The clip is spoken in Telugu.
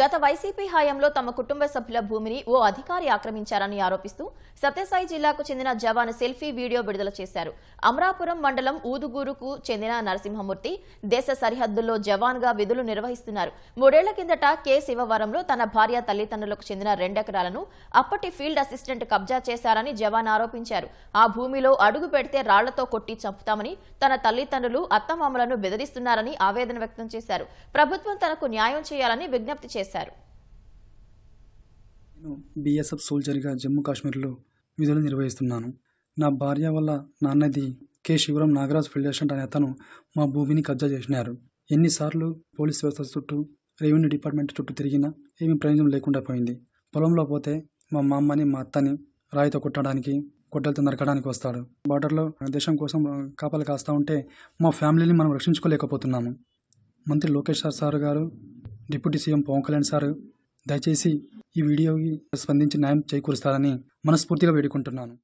గత వైసీపీ హయాంలో తమ కుటుంబ సభ్యుల భూమిని ఓ అధికారి ఆక్రమించారని ఆరోపిస్తూ సత్యసాయి జిల్లాకు చెందిన జవాన్ సెల్ఫీ వీడియో విడుదల చేశారు. అమరాపురం మండలం ఊదుగూరుకు చెందిన నరసింహమూర్తి దేశ సరిహద్దుల్లో జవాన్గా విధులు నిర్వహిస్తున్నారు. మూడేళ్ళ కిందట కె. శివవరంలో తన భార్య తల్లిదండ్రులకు చెందిన రెండెకరాలను అప్పటి ఫీల్డ్ అసిస్టెంట్ కబ్జా చేశారని జవాన్ ఆరోపించారు. ఆ భూమిలో అడుగు పెడితే రాళ్ళతో కొట్టి చంపుతామని తన తల్లిదండ్రులు అత్తమామలను బెదిరిస్తున్నారని ఆవేదన వ్యక్తం చేశారు. ప్రభుత్వం తనకు న్యాయం చేయాలని విజ్ఞప్తి చేశారు. నేను బీఎస్ఎఫ్ సోల్జర్గా జమ్మూ కాశ్మీర్లో విధులు నిర్వహిస్తున్నాను. నా భార్య వల్ల నాన్నది కె. శివరం నాగరాజ్ ఫెడరేషన్ అనే అతను మా భూమిని కబ్జా చేసినారు. ఎన్నిసార్లు పోలీస్ వ్యవస్థ చుట్టూ రెవెన్యూ డిపార్ట్మెంట్ చుట్టూ తిరిగినా ఏమీ ప్రయోజనం లేకుండా పోయింది. పొలంలో పోతే మా అమ్మని మా అత్తని రాయితో కొట్టడానికి గొడ్డలతో నరకడానికి వస్తాడు. బార్డర్లో దేశం కోసం కాపలు కాస్తా ఉంటే మా ఫ్యామిలీని మనం రక్షించుకోలేకపోతున్నాము. మంత్రి లోకేష్ సార్ సార్ గారు deputy CM Pawan Kalyan sir దయచేసి ఈ వీడియోకి స్పందించి న్యాయం చేకూరుస్తారని మనస్ఫూర్తిగా వేడుకుంటున్నాను.